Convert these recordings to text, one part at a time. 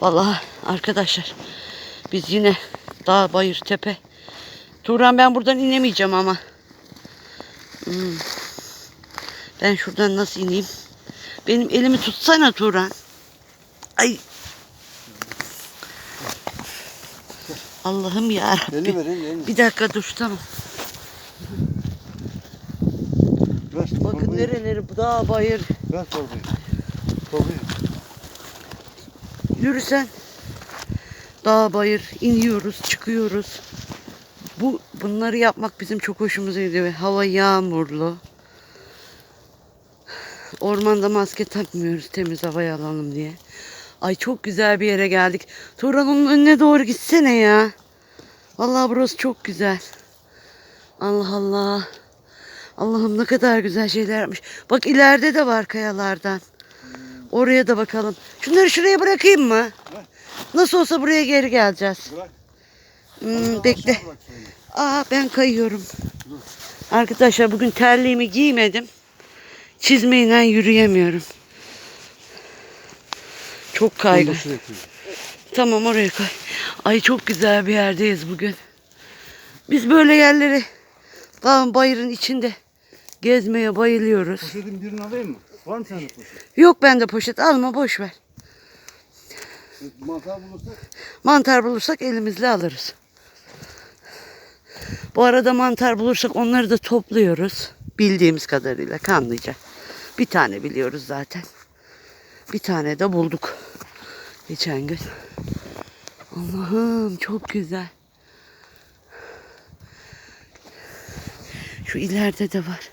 Vallahi arkadaşlar biz yine dağ, bayır, tepe. Turan ben buradan inemeyeceğim ama. Hmm. Ben şuradan nasıl ineyim? Benim elimi tutsana Turan. Ay. Allah'ım ya. Bir dakika dur tamam. Ver Bakın nereleri dağ bayır. Ver torbayı. Torbayı. Yürü sen. Dağ bayır iniyoruz, çıkıyoruz. Bu bunları yapmak bizim çok hoşumuza gidiyor. Hava yağmurlu. Ormanda maske takmıyoruz temiz havayı alalım diye. Ay çok güzel bir yere geldik. Turan onun önüne doğru gitsene ya. Vallahi burası çok güzel. Allah Allah. Allah'ım ne kadar güzel şeyler yapmış. Bak ileride de var kayalardan. Oraya da bakalım. Şunları şuraya bırakayım mı? Nasıl olsa buraya geri geleceğiz. Bırak. Hmm, bekle. Aa ben kayıyorum. Arkadaşlar bugün terliğimi giymedim. Çizmeyle yürüyemiyorum. Çok koy. Tamam oraya koy. Ay çok güzel bir yerdeyiz bugün. Biz böyle yerleri dağın bayırın içinde gezmeye bayılıyoruz. Poşetin birini alayım mı? Var mı sende poşet? Yok bende poşet alma boş ver. Mantar bulursak Mantar bulursak elimizle alırız. Bu arada mantar bulursak onları da topluyoruz. Bildiğimiz kadarıyla kanlıca. Bir tane biliyoruz zaten. Bir tane de bulduk. Geçen gün. Allah'ım çok güzel. Şu ileride de var.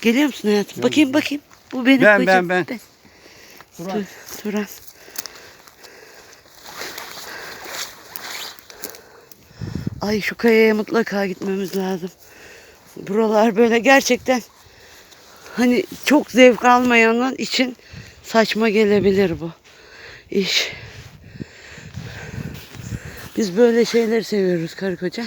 Geliyor musun hayatım? Bakayım bakayım. Bu benim Ben, kocam. ben, ben. Turan. Tur- Turan. Ay şu kayaya mutlaka gitmemiz lazım. Buralar böyle gerçekten hani çok zevk almayanlar için saçma gelebilir bu iş. Biz böyle şeyleri seviyoruz karı koca.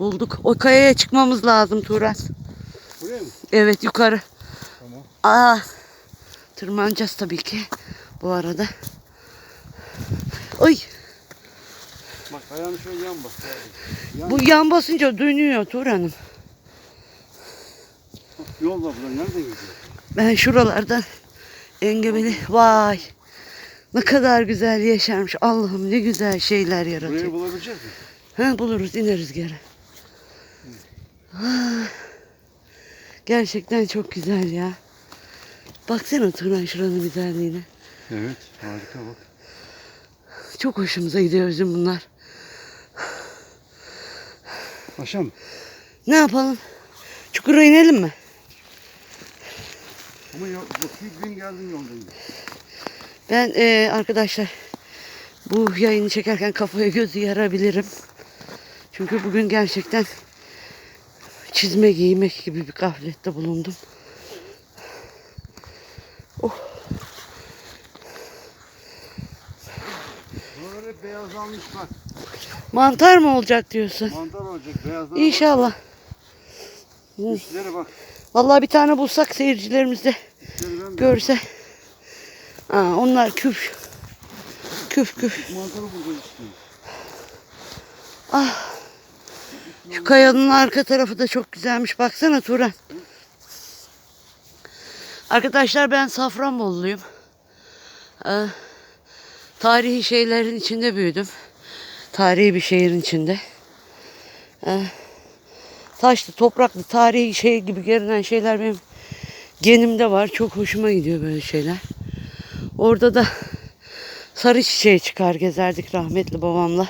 Bulduk. O kayaya çıkmamız lazım Turan. buraya mı? Evet yukarı. Tamam. Aa, tırmanacağız tabii ki bu arada. Ay Bak ayağını şöyle yan bak. Yan. bu yan basınca dönüyor Turan'ım. Yol var buradan. Nereden gidiyor? Ben şuralardan engebeli vay ne kadar güzel yaşarmış Allah'ım ne güzel şeyler yaratıyor. Burayı bulabilecek misin? Ha, buluruz ineriz geri. Ah, Gerçekten çok güzel ya. Baksana Turan şuranın güzelliğine. Evet. Harika bak. Çok hoşumuza gidiyor bizim bunlar. Aşağı mı? Ne yapalım? Çukura inelim mi? Ama ya, bir gün geldin yoldan. Ben eee, arkadaşlar bu yayını çekerken kafaya gözü yarabilirim. Çünkü bugün gerçekten çizme giymek gibi bir gaflette bulundum. Buralar hep beyazlanmış bak. Mantar mı olacak diyorsun? Mantar olacak. Beyazlar. İnşallah. Üstlere bak. Vallahi bir tane bulsak seyircilerimiz de görse. Aa, onlar küf. Küf küf. Mantarı bulacağız işte. Ah. Şu kayanın arka tarafı da çok güzelmiş. Baksana Turan. Arkadaşlar ben Safranboluluyum. Ee, tarihi şeylerin içinde büyüdüm. Tarihi bir şehrin içinde. Ee, taşlı, topraklı, tarihi şey gibi görünen şeyler benim genimde var. Çok hoşuma gidiyor böyle şeyler. Orada da sarı çiçeği çıkar gezerdik rahmetli babamla.